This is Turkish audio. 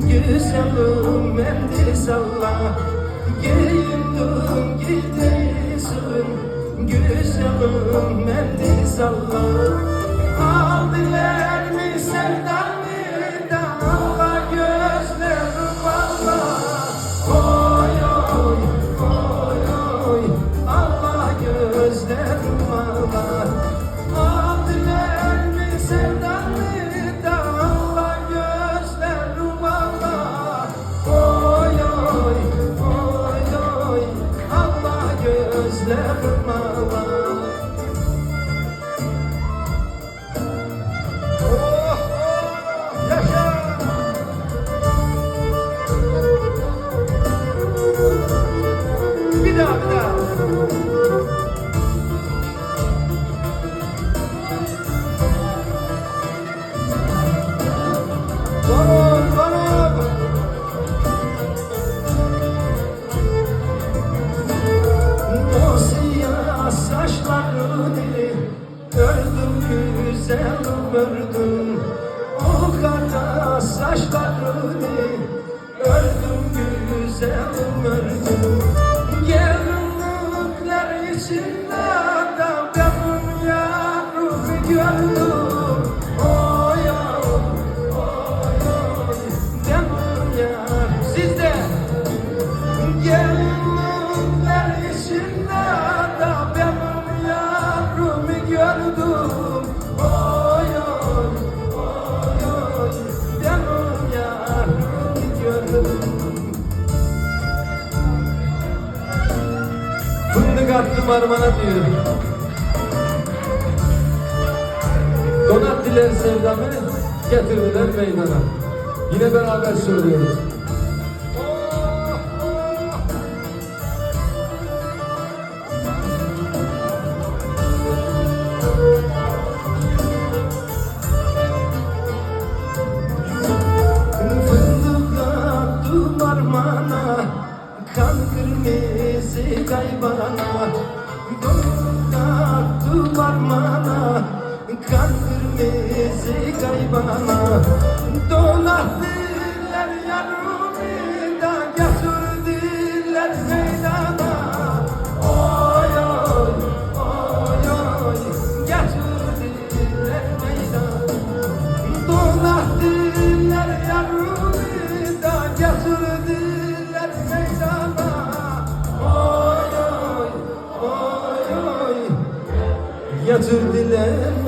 Güzelim eldi salla. Giyindim giydiği sığın Güzelim eldi salla. was never my life. Güzelim ördüm O kara saçlarını Ördüm güzelim ördüm Gelinlikler içinde da Benim yarımı gördüm Attım armana diyor Donattiler sevdamı getirdiler meydana. Yine beraber söylüyoruz. Fındık attım armana Kan kırmızı kaybana Fındık attım armana Kan kırmızı kaybana Donattılar yarımı Getirdiler meydana